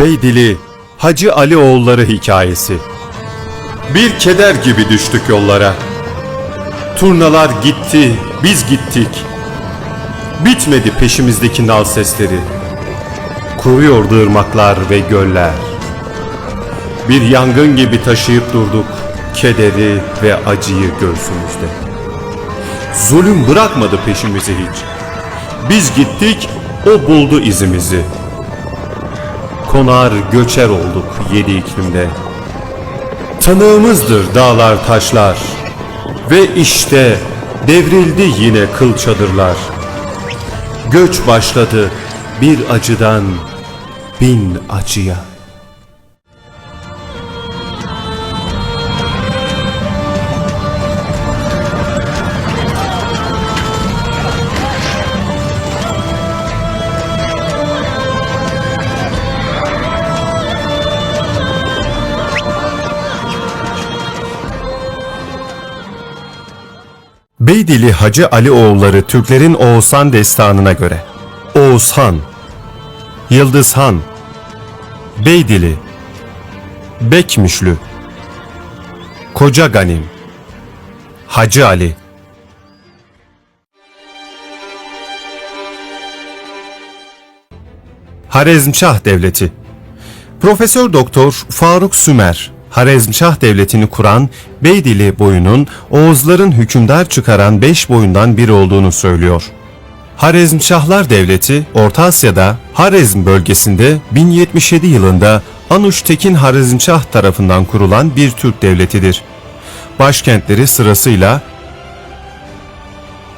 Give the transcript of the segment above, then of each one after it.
Beydili Hacı Ali oğulları hikayesi. Bir keder gibi düştük yollara. Turnalar gitti, biz gittik. Bitmedi peşimizdeki nal sesleri. Kuruyordu ırmaklar ve göller. Bir yangın gibi taşıyıp durduk kederi ve acıyı göğsümüzde. Zulüm bırakmadı peşimizi hiç. Biz gittik, o buldu izimizi. Konar göçer olduk yedi iklimde. Tanığımızdır dağlar taşlar. Ve işte devrildi yine kıl çadırlar. Göç başladı bir acıdan bin acıya. Beydili Hacı Ali oğulları Türklerin Oğuzhan destanına göre. Oğuzhan, Yıldızhan, Beydili, Bekmüşlü, Koca Ganim, Hacı Ali, Harezmşah Devleti. Profesör Doktor Faruk Sümer, Harezmşah Devleti'ni kuran Beydili boyunun Oğuzların hükümdar çıkaran beş boyundan biri olduğunu söylüyor. Harezmşahlar Devleti, Orta Asya'da Harezm bölgesinde 1077 yılında Anuş Tekin Harezmşah tarafından kurulan bir Türk devletidir. Başkentleri sırasıyla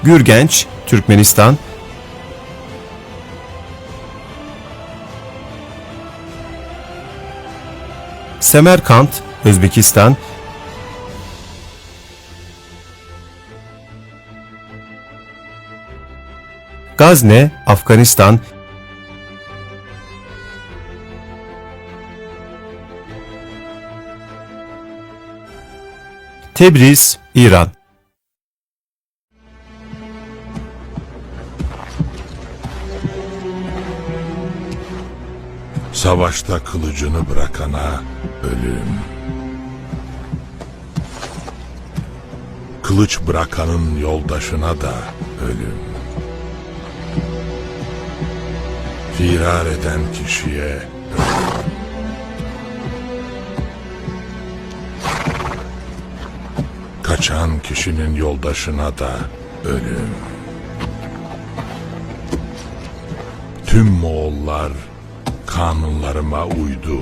Gürgenç, Türkmenistan, Semerkant, Özbekistan, Gazne, Afganistan, Tebriz, İran. Savaşta kılıcını bırakana ölüm. Kılıç bırakanın yoldaşına da ölüm. Firar eden kişiye ölüm. Kaçan kişinin yoldaşına da ölüm. Tüm Moğollar kanunlarıma uydu.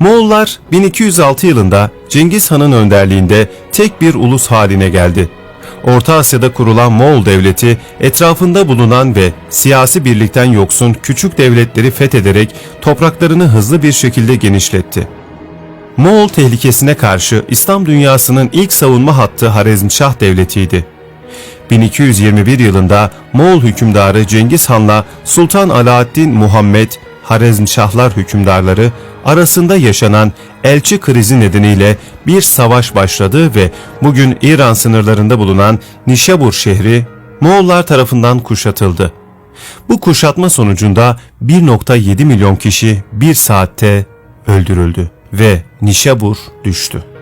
Moğollar 1206 yılında Cengiz Han'ın önderliğinde tek bir ulus haline geldi. Orta Asya'da kurulan Moğol devleti etrafında bulunan ve siyasi birlikten yoksun küçük devletleri fethederek topraklarını hızlı bir şekilde genişletti. Moğol tehlikesine karşı İslam dünyasının ilk savunma hattı Harezmşah Devleti'ydi. 1221 yılında Moğol hükümdarı Cengiz Han'la Sultan Alaaddin Muhammed Harezmşahlar hükümdarları arasında yaşanan elçi krizi nedeniyle bir savaş başladı ve bugün İran sınırlarında bulunan Nişabur şehri Moğollar tarafından kuşatıldı. Bu kuşatma sonucunda 1.7 milyon kişi bir saatte öldürüldü ve Nişabur düştü.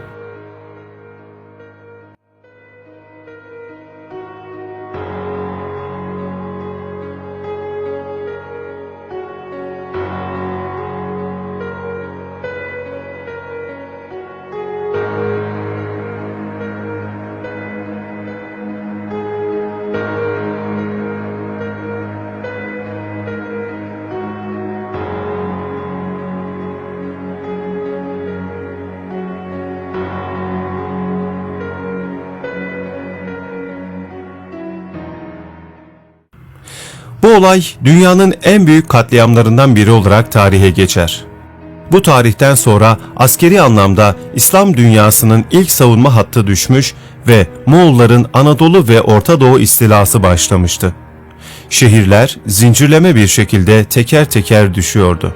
Olay dünyanın en büyük katliamlarından biri olarak tarihe geçer. Bu tarihten sonra askeri anlamda İslam dünyasının ilk savunma hattı düşmüş ve Moğolların Anadolu ve Orta Doğu istilası başlamıştı. Şehirler zincirleme bir şekilde teker teker düşüyordu.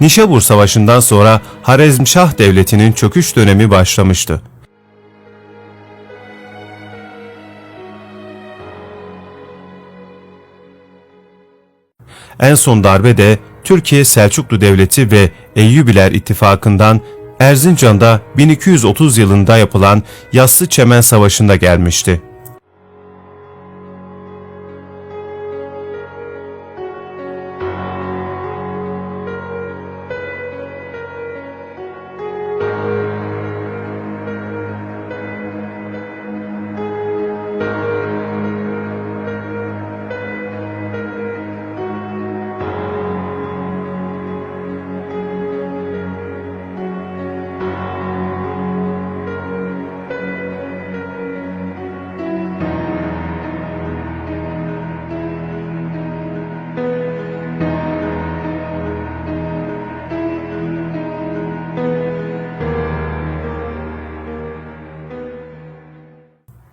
Nişabur Savaşı'ndan sonra Harezmşah Devleti'nin çöküş dönemi başlamıştı. En son darbe de Türkiye Selçuklu Devleti ve Eyyubiler İttifakı'ndan Erzincan'da 1230 yılında yapılan Yassı Çemen Savaşı'nda gelmişti.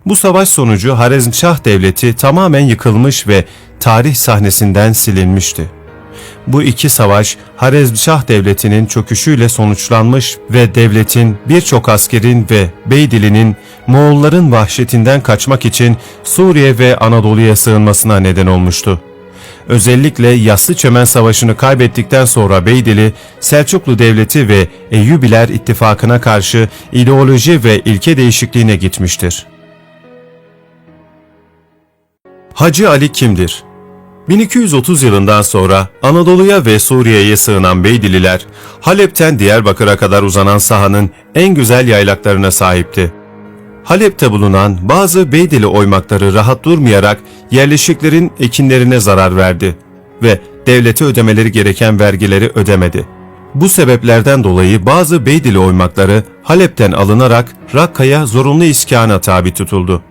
Bu savaş sonucu Harezmşah Devleti tamamen yıkılmış ve tarih sahnesinden silinmişti. Bu iki savaş Harezmşah Devleti'nin çöküşüyle sonuçlanmış ve devletin birçok askerin ve Beydili'nin Moğolların vahşetinden kaçmak için Suriye ve Anadolu'ya sığınmasına neden olmuştu. Özellikle Yassı Çemen Savaşı'nı kaybettikten sonra Beydili, Selçuklu Devleti ve Eyyubiler ittifakına karşı ideoloji ve ilke değişikliğine gitmiştir. Hacı Ali kimdir? 1230 yılından sonra Anadolu'ya ve Suriye'ye sığınan Beydililer, Halep'ten Diyarbakır'a kadar uzanan sahanın en güzel yaylaklarına sahipti. Halep'te bulunan bazı Beydili oymakları rahat durmayarak yerleşiklerin ekinlerine zarar verdi ve devlete ödemeleri gereken vergileri ödemedi. Bu sebeplerden dolayı bazı Beydili oymakları Halep'ten alınarak Rakka'ya zorunlu iskana tabi tutuldu.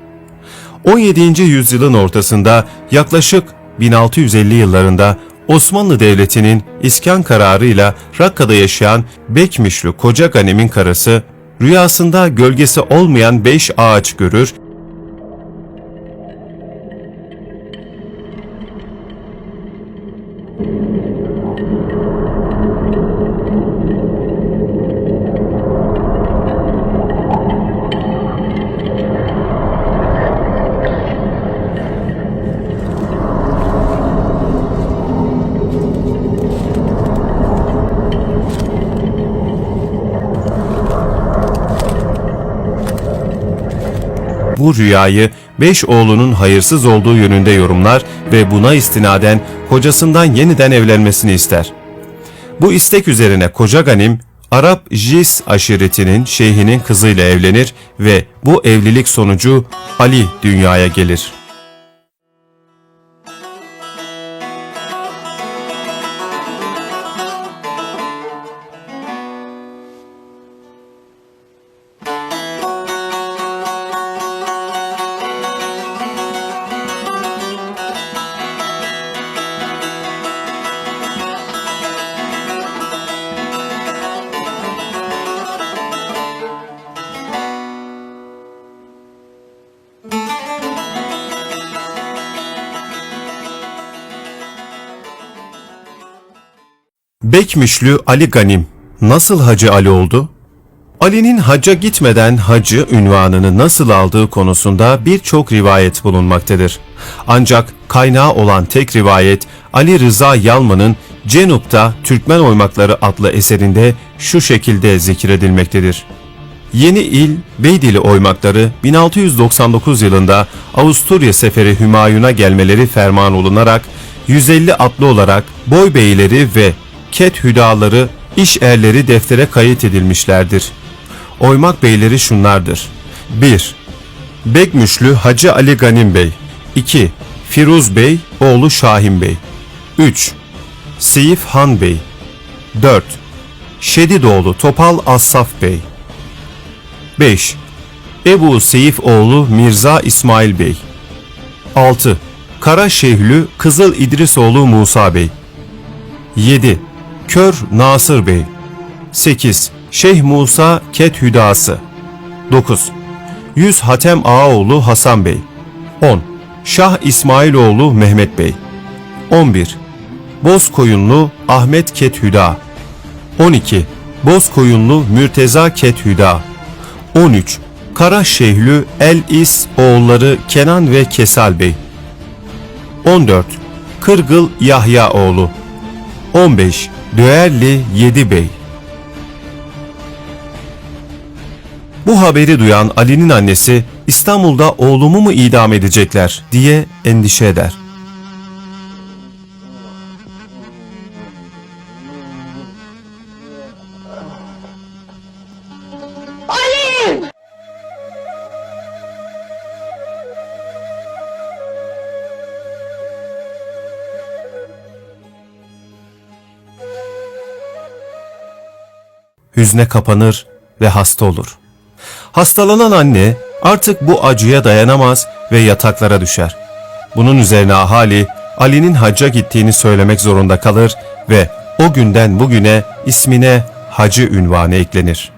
17. yüzyılın ortasında yaklaşık 1650 yıllarında Osmanlı Devleti'nin iskan kararıyla Rakka'da yaşayan Bekmişlü Koca Ganim'in karısı rüyasında gölgesi olmayan beş ağaç görür bu rüyayı beş oğlunun hayırsız olduğu yönünde yorumlar ve buna istinaden kocasından yeniden evlenmesini ister. Bu istek üzerine Koca Ganim, Arap Jis aşiretinin şeyhinin kızıyla evlenir ve bu evlilik sonucu Ali dünyaya gelir. Bekmişlü Ali Ganim nasıl Hacı Ali oldu? Ali'nin hacca gitmeden hacı ünvanını nasıl aldığı konusunda birçok rivayet bulunmaktadır. Ancak kaynağı olan tek rivayet Ali Rıza Yalman'ın Cenup'ta Türkmen Oymakları adlı eserinde şu şekilde zikredilmektedir. Yeni il Beydili oymakları 1699 yılında Avusturya seferi Hümayun'a gelmeleri ferman olunarak 150 atlı olarak boy beyleri ve ket hüdaları, iş erleri deftere kayıt edilmişlerdir. Oymak beyleri şunlardır. 1. Begmüşlü Hacı Ali Ganim Bey 2. Firuz Bey, oğlu Şahin Bey 3. Seyif Han Bey 4. Şedidoğlu Topal Assaf Bey 5. Ebu Seyif oğlu Mirza İsmail Bey 6. Kara Şehlü Kızıl İdrisoğlu Musa Bey 7. Kör Nasır Bey 8. Şeyh Musa Ket Hüdası 9. Yüz Hatem Ağaoğlu Hasan Bey 10. Şah İsmailoğlu Mehmet Bey 11. Bozkoyunlu Ahmet Ket Hüda 12. Bozkoyunlu Mürteza Ket Hüda 13. Kara Şehlü El İs oğulları Kenan ve Kesal Bey 14. Kırgıl Yahya oğlu 15. Düelli 7 Bey Bu haberi duyan Ali'nin annesi İstanbul'da oğlumu mu idam edecekler diye endişe eder. Hüzne kapanır ve hasta olur. Hastalanan anne artık bu acıya dayanamaz ve yataklara düşer. Bunun üzerine ahali Ali'nin hacca gittiğini söylemek zorunda kalır ve o günden bugüne ismine hacı ünvanı eklenir.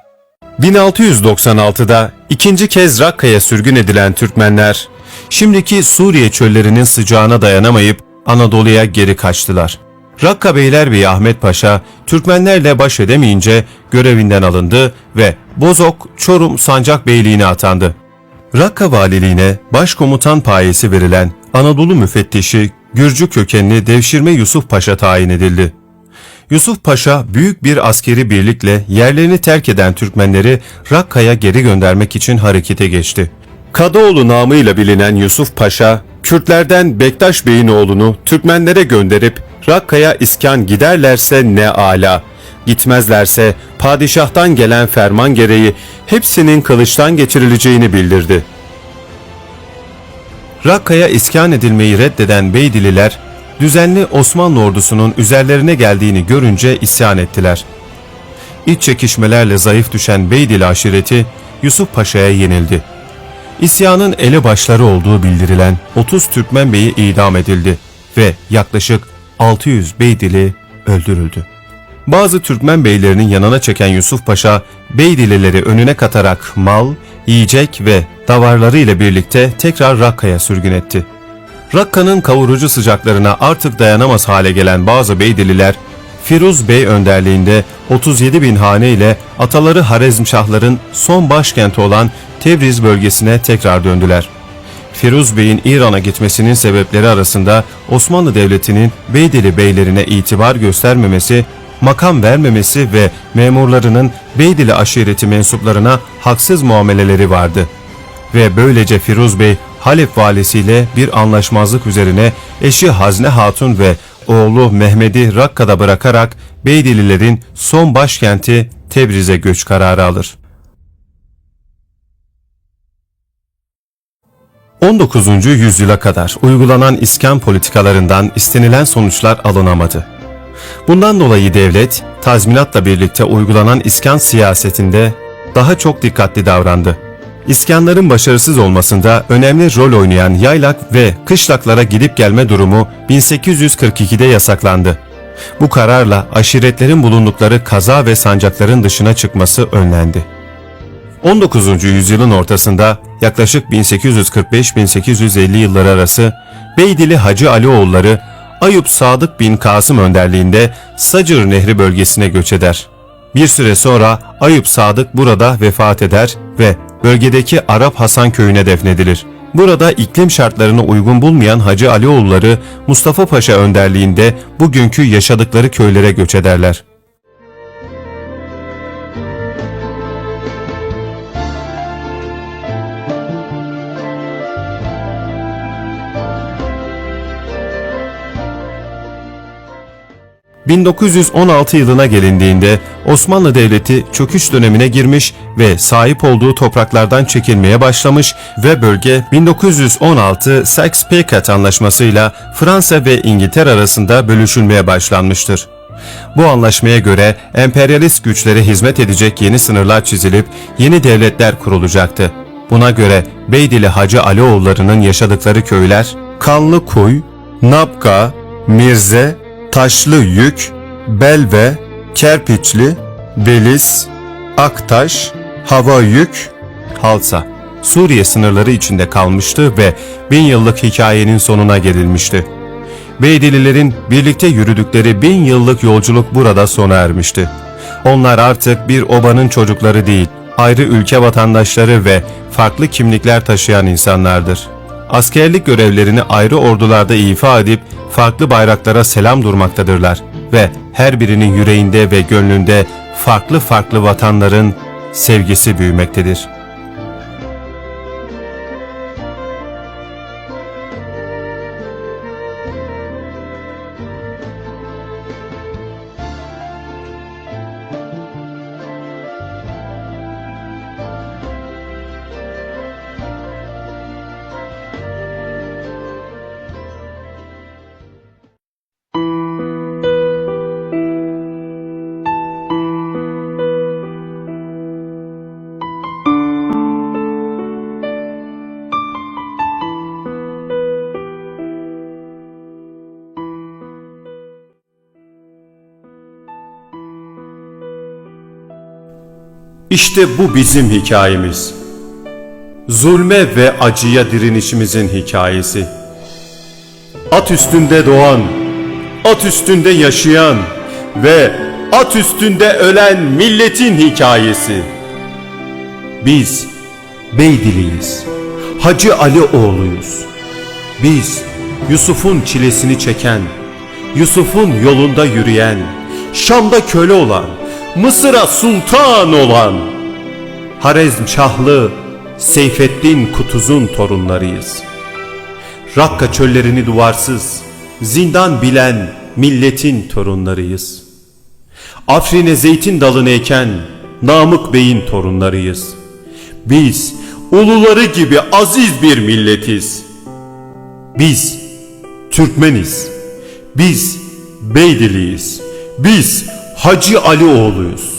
1696'da ikinci kez Rakka'ya sürgün edilen Türkmenler, şimdiki Suriye çöllerinin sıcağına dayanamayıp Anadolu'ya geri kaçtılar. Rakka Beylerbeyi Ahmet Paşa, Türkmenlerle baş edemeyince görevinden alındı ve Bozok Çorum Sancak Beyliğine atandı. Rakka valiliğine başkomutan payesi verilen Anadolu müfettişi Gürcü kökenli Devşirme Yusuf Paşa tayin edildi. Yusuf Paşa büyük bir askeri birlikle yerlerini terk eden Türkmenleri Rakka'ya geri göndermek için harekete geçti. Kadıoğlu namıyla bilinen Yusuf Paşa, Kürtlerden Bektaş Bey'in oğlunu Türkmenlere gönderip Rakka'ya iskan giderlerse ne ala, gitmezlerse padişahtan gelen ferman gereği hepsinin kılıçtan geçirileceğini bildirdi. Rakka'ya iskan edilmeyi reddeden Beydililer, düzenli Osmanlı ordusunun üzerlerine geldiğini görünce isyan ettiler. İç çekişmelerle zayıf düşen Beydili aşireti Yusuf Paşa'ya yenildi. İsyanın elebaşları olduğu bildirilen 30 Türkmen beyi idam edildi ve yaklaşık 600 Beydili öldürüldü. Bazı Türkmen beylerinin yanına çeken Yusuf Paşa, Beydilileri önüne katarak mal, yiyecek ve davarları ile birlikte tekrar Rakka'ya sürgün etti. Rakka'nın kavurucu sıcaklarına artık dayanamaz hale gelen bazı Beydililer, Firuz Bey önderliğinde 37 bin hane ile ataları Harezmşahların son başkenti olan Tebriz bölgesine tekrar döndüler. Firuz Bey'in İran'a gitmesinin sebepleri arasında Osmanlı Devleti'nin Beydili beylerine itibar göstermemesi, makam vermemesi ve memurlarının Beydili aşireti mensuplarına haksız muameleleri vardı. Ve böylece Firuz Bey Halep valisiyle bir anlaşmazlık üzerine eşi Hazne Hatun ve oğlu Mehmet'i Rakka'da bırakarak Beydililerin son başkenti Tebriz'e göç kararı alır. 19. yüzyıla kadar uygulanan iskan politikalarından istenilen sonuçlar alınamadı. Bundan dolayı devlet, tazminatla birlikte uygulanan iskan siyasetinde daha çok dikkatli davrandı. İskanların başarısız olmasında önemli rol oynayan yaylak ve kışlaklara gidip gelme durumu 1842'de yasaklandı. Bu kararla aşiretlerin bulundukları kaza ve sancakların dışına çıkması önlendi. 19. yüzyılın ortasında yaklaşık 1845-1850 yılları arası Beydili Hacı Alioğulları Ayıp Sadık bin Kasım önderliğinde Sacır Nehri bölgesine göç eder. Bir süre sonra Ayıp Sadık burada vefat eder ve bölgedeki Arap Hasan köyüne defnedilir. Burada iklim şartlarına uygun bulmayan Hacı Alioğulları Mustafa Paşa önderliğinde bugünkü yaşadıkları köylere göç ederler. ...1916 yılına gelindiğinde Osmanlı Devleti çöküş dönemine girmiş ve sahip olduğu topraklardan çekilmeye başlamış ve bölge 1916 Sykes-Picot anlaşmasıyla Fransa ve İngiltere arasında bölüşülmeye başlanmıştır. Bu anlaşmaya göre emperyalist güçlere hizmet edecek yeni sınırlar çizilip yeni devletler kurulacaktı. Buna göre Beydili Hacı Alioğulları'nın yaşadıkları köyler Kanlıkuy, Napka, Mirze, Taşlı Yük, Belve, Kerpiçli, Beliz, Aktaş, Hava Yük, Halsa, Suriye sınırları içinde kalmıştı ve bin yıllık hikayenin sonuna gelinmişti. Beydililerin birlikte yürüdükleri bin yıllık yolculuk burada sona ermişti. Onlar artık bir obanın çocukları değil, ayrı ülke vatandaşları ve farklı kimlikler taşıyan insanlardır. Askerlik görevlerini ayrı ordularda ifa edip farklı bayraklara selam durmaktadırlar. ve her birinin yüreğinde ve gönlünde farklı farklı vatanların sevgisi büyümektedir. İşte bu bizim hikayemiz. Zulme ve acıya direnişimizin hikayesi. At üstünde doğan, at üstünde yaşayan ve at üstünde ölen milletin hikayesi. Biz Beydiliyiz. Hacı Ali oğluyuz. Biz Yusuf'un çilesini çeken, Yusuf'un yolunda yürüyen, Şam'da köle olan, Mısır'a sultan olan, Harezm Şahlı, Seyfettin Kutuz'un torunlarıyız. Rakka çöllerini duvarsız, zindan bilen milletin torunlarıyız. Afrin'e zeytin dalını eken Namık Bey'in torunlarıyız. Biz uluları gibi aziz bir milletiz. Biz Türkmeniz. Biz Beydiliyiz. Biz Hacı Ali oğluyuz.